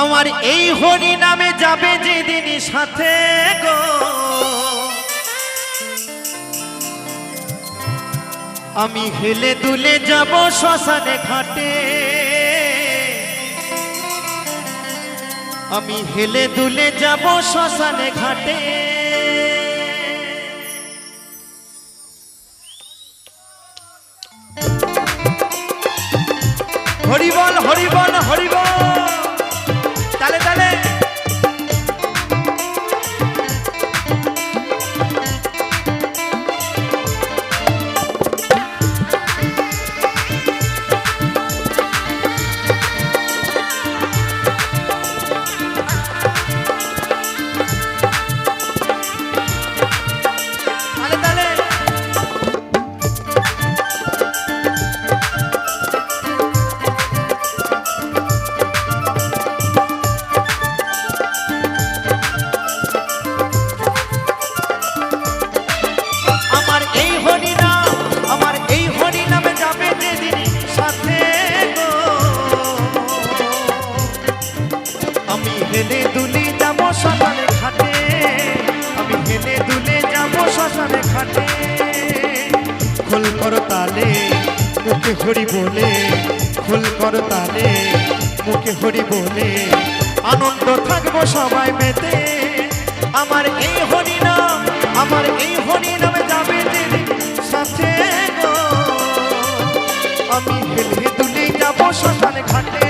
আমার এই হরি নামে যাবে যেদিন সাথে গো। আমি হেলে দুলে যাব শ্মশানে ঘাটে। আমি হেলে দুলে যাব শ্মশানে ঘাটে। হরিবল হরিবল হরিবল কর তালে, মুখে হরি বলে, খোল কর তালে, মুখে হরি বলে। আনন্দ থাকব সবাই মেতে, আমার এই হরি নাম, আমার এই হরি নামে যাবে সাথে আমি হেলে দুলি যাব শ্মশানে ঘাটে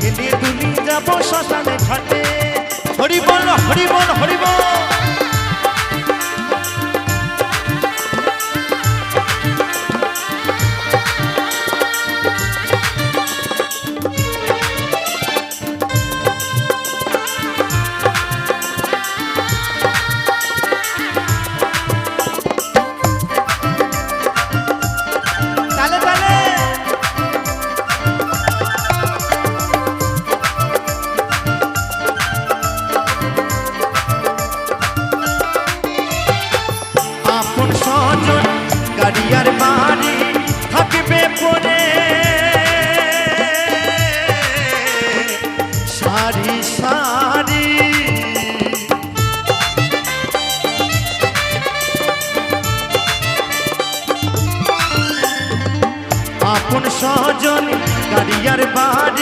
হেলে দুলি যাব শ্মশানে ঘাটে। হরি বল হরি বল হরি বল। সারি সারি আপন স্বজন গাড়িয়ার বাড়ি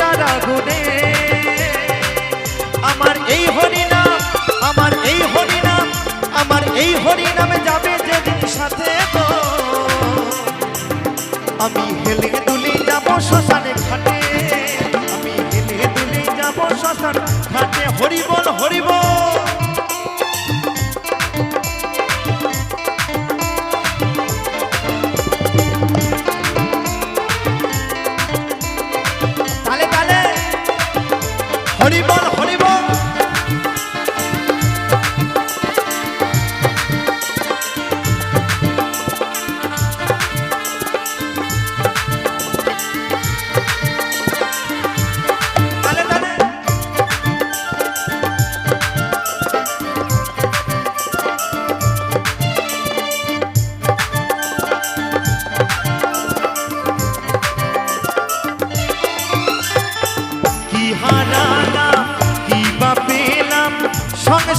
থাকবে গুনে আমার এই হরিনাম, আমার এই হরিনাম, আমার এই হরিনামে যাবে যেদিন সাথে আমি হেলে দুলি যাব শ্মশানে ঘাটে, আমি হেলে দুলি যাব শ্মশান ঘাটে। হরিবল হরিবল।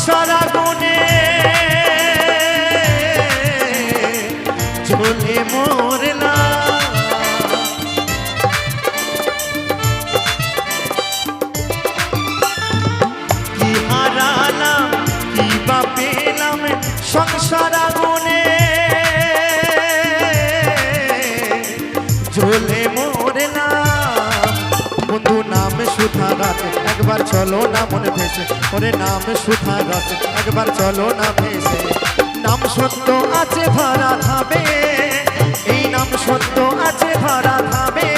সংসার গুণে। ঝোলে একবার চলো না মনে ভেসে, ওরে নাম সুধা রস, একবার চলো না ভেসে। নাম সত্য আছে ভাড়া থামে এই নাম সত্য আছে ভাড়া থামে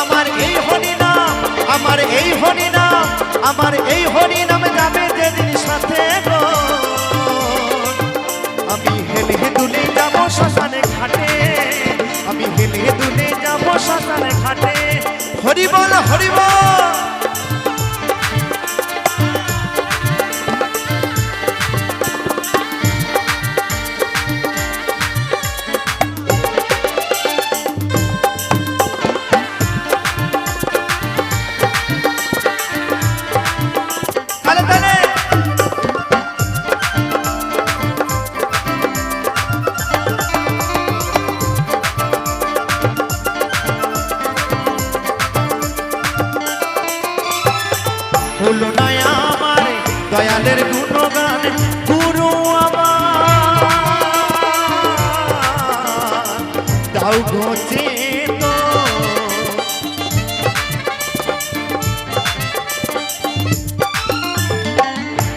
আমার এই হরি নাম, আমার এই হরি নাম, আমার এই হরি নামে হলো না আমার, দয়ালের গুণগান, গুরু আমার।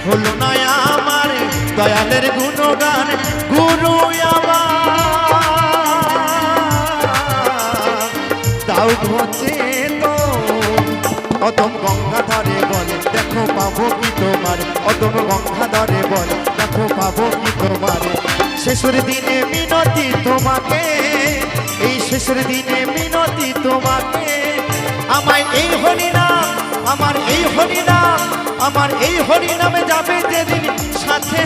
হলো না আমার, দয়ালের গুণগান, গুরু আমার। দাও ঘটে গঙ্গাধরে বলে দেখো পাবো কি তোমার? অতম গঙ্গাধরে বলে, দেখো পাবো কি তোমার? শেষের দিনে মিনতি তোমাকে, এই শেষের দিনে মিনতি তোমাকে। আমায় এই হরিনাম আমার এই হরিনাম আমার এই হরিনামে যাবে যেদিন সাথে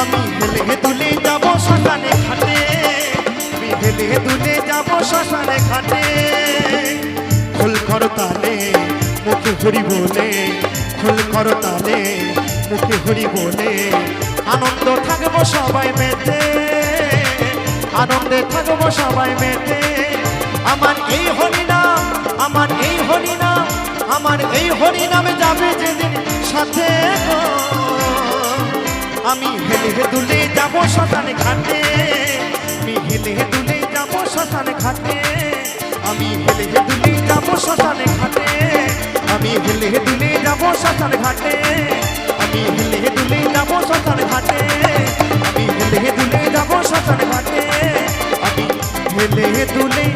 আমি হেলে দুলে যাব শ্মশানে ঘাটে, আমি হেলে দুলে যাব শ্মশানে ঘাটে। ফুল করো তালে মুখে হরি বলে ফুল করো তালে, মুখে হরি বলে। আনন্দ থাকব সবাই মেতে, আনন্দে থাকব সবাই মেতে। আমার এই হরিনাম আমার এই হরিনাম আমার এই হরিনামে যাবে যেদিন সাথে আমি হেলে দুলে যাব শ্মশানে ঘাটে, আমি হেলে দুলে যাব শ্মশানে ঘাটে। আমি হেলে দুলে যাব শ্মশানে ঘাটে। আমি হেলে দুলে যাব শ্মশান ঘাটে। আমি হেলে দুলে যাব শ্মশান ঘাটে। আমি হেলে দুলে যাব শ্মশান ঘাটে। আমি হেলে দুলে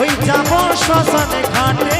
ওই যাব শ্মশান ঘাটে।